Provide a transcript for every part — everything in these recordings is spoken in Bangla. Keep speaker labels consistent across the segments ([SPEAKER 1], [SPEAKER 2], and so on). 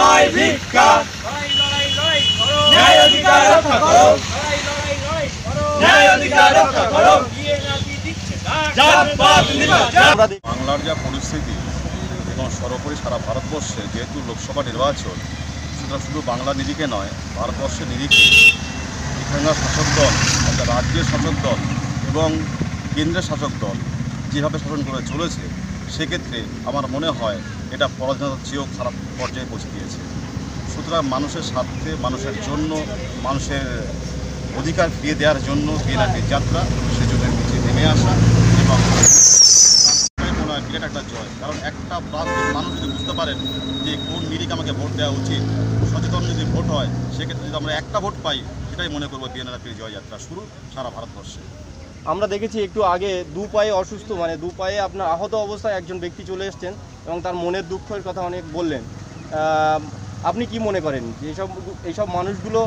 [SPEAKER 1] নয় ভিক্ষা। ন্যায় অধিকার রক্ষা করো। ন্যায় অধিকার রক্ষা করো।
[SPEAKER 2] বাংলার যা পরিস্থিতি এবং সর্বোপরি সারা ভারতবর্ষে যেহেতু লোকসভা নির্বাচন সেটা শুধু বাংলা নিরিখে নয়, ভারতবর্ষের নিরিখে এখানকার শাসক দল, অর্থাৎ রাজ্যের শাসক দল এবং কেন্দ্রের শাসক দল যেভাবে শাসন করে চলেছে সেক্ষেত্রে আমার মনে হয় এটা পরাধীনতার চেয়েও খারাপ পর্যায়ে পৌঁছে দিয়েছে। সুতরাং মানুষের স্বার্থে, মানুষের জন্য, মানুষের অধিকার ফিরিয়ে দেওয়ার জন্য বিএনপির যাত্রা সেজন্য নিচে নেমে আসা এবং মনে হয় বিরাট একটা জয়। কারণ একটা মানুষ যদি বুঝতে পারেন যে কোন নিরিখে আমাকে ভোট দেওয়া উচিত, সচেতন যদি ভোট হয়, সেক্ষেত্রে যদি আমরা একটা ভোট পাই, সেটাই মনে করব বিএনপির জয়যাত্রা শুরু সারা ভারতবর্ষে।
[SPEAKER 3] আমরা দেখেছি একটু আগে দু পায়ে অসুস্থ মানে দু পায়ে আপনার আহত অবস্থায় একজন ব্যক্তি চলে এসছেন এবং তার মনের দুঃখের কথা অনেক বললেন। আপনি কি মনে করেন যে এইসব এইসব মানুষগুলো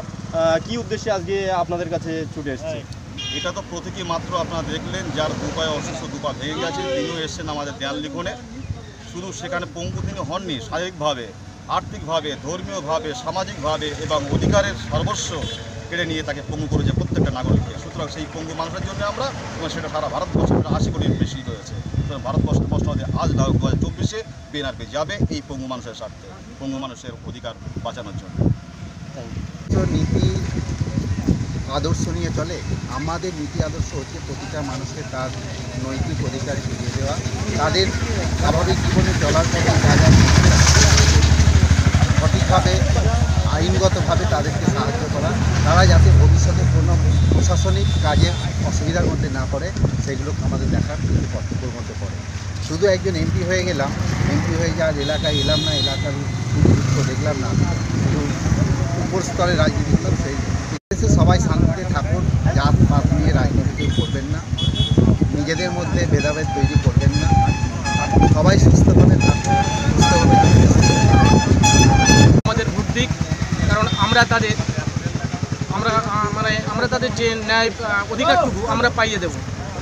[SPEAKER 3] কি উদ্দেশ্যে আজকে আপনাদের কাছে ছুটে এসেছে?
[SPEAKER 2] এটা তো প্রতীকী মাত্র আপনারা দেখলেন, যার দুপায়ে অসুস্থ দুপা ভেঙে গেছে, তিনিও এসছেন আমাদের দেয়াল লিখনে। শুধু সেখানে পঙ্গু তিনি হননি, শারীরিকভাবে, আর্থিকভাবে, ধর্মীয়ভাবে, সামাজিকভাবে এবং অধিকারের সর্বস্ব কেড়ে নিয়ে তাকে পঙ্গু করেছে প্রত্যেকটা নাগরিককে। সুতরাং সেই পঙ্গু মানুষের জন্য আমরা এবং সেটা সারা ভারতবর্ষে আশি কোটির বেশি রয়েছে। ভারতবর্ষের প্রশ্ন হচ্ছে, আজ না দু হাজার চব্বিশে বিএনআরপি যাবে এই পঙ্গু মানুষের স্বার্থে, পঙ্গু মানুষের অধিকার বাঁচানোর জন্য।
[SPEAKER 4] নীতি আদর্শ নিয়ে চলে। আমাদের নীতি আদর্শ হচ্ছে প্রতিটা মানুষকে তার নৈতিক অধিকার ফিরিয়ে দেওয়া। তাদের স্বাভাবিক জীবনে চলার পথে সঠিকভাবে, আইনগতভাবে তাদেরকে সাহায্য করা তারা যাতে ভবিষ্যতে কোনো প্রশাসনিক কাজে অসুবিধার মধ্যে না পড়ে, সেগুলো আমাদের দেখার কিন্তু কর্তব্যের মধ্যে পড়ে। শুধু একজন এমপি হয়ে গেলাম এমপি হয়ে যাওয়ার এলাকায় এলাম না, এলাকার দেখলাম না। শুধু উপর স্তরে রাজনীতি করলাম, সেই দেশে সবাই শান্তিতে থাকুন, জাত, পাত নিয়ে রাজনীতি করবেন না। নিজেদের মধ্যে ভেদাভেদ তৈরি করবেন না। সবাই সুস্থভাবে থাকুন, সুস্থভাবে
[SPEAKER 5] আমাদের ভোট কারণ আমরা তাদের আমরা মানে আমরা তাদের যে ন্যায় অধিকারটুকু আমরা পাইয়ে দেব।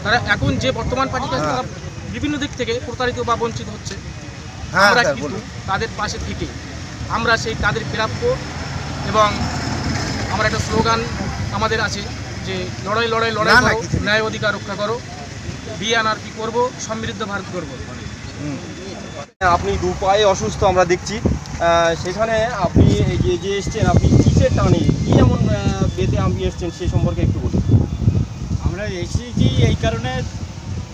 [SPEAKER 5] তারা এখন যে বর্তমান পার্টিটা। তারা বিভিন্ন দিক থেকে প্রতারিত বা বঞ্চিত হচ্ছে।
[SPEAKER 4] হ্যাঁ
[SPEAKER 5] আমরা কিন্তু তাদের পাশে থেকে আমরা সেই তাদের প্রাপ্য এবং আমার একটা স্লোগান আমাদের আছে যে লড়াই লড়াই লড়াই করো ন্যায় অধিকার রক্ষা করো বিএনআরপি করব সমৃদ্ধ ভারত করব
[SPEAKER 3] আপনি দু পায়ে অসুস্থ আমরা দেখছি। সেখানে আপনি এই যে যে এসছেন আপনি কিসের টানে কি এমন বেতে আপনি এসছেন সেই সম্পর্কে একটু বলুন।
[SPEAKER 6] আমরা এসেছি এই কারণে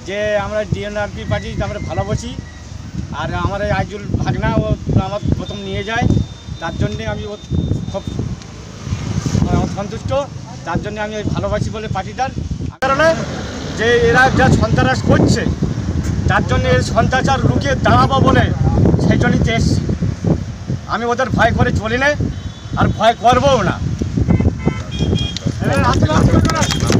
[SPEAKER 6] যে আমরা ডিএনআরপি পার্টি আমরা ভালোবাসি। আর আমার এই আইজুল ভাগনা, ও আমার প্রথম নিয়ে যায়। তার জন্যে আমি খুব আমার সন্তুষ্ট তার জন্য আমি ভালোবাসি বলে পার্টিটার কারণে যে এরা যা সন্ত্রাস করছে, তার জন্য এই সন্ত্রাচার রুখে দাঁড়াবো বলে সেই জন্যই এসছি। আমি ওদের ভয় করে চলি না আর ভয় করবও না। 네, 앞으로 앞으로 가라.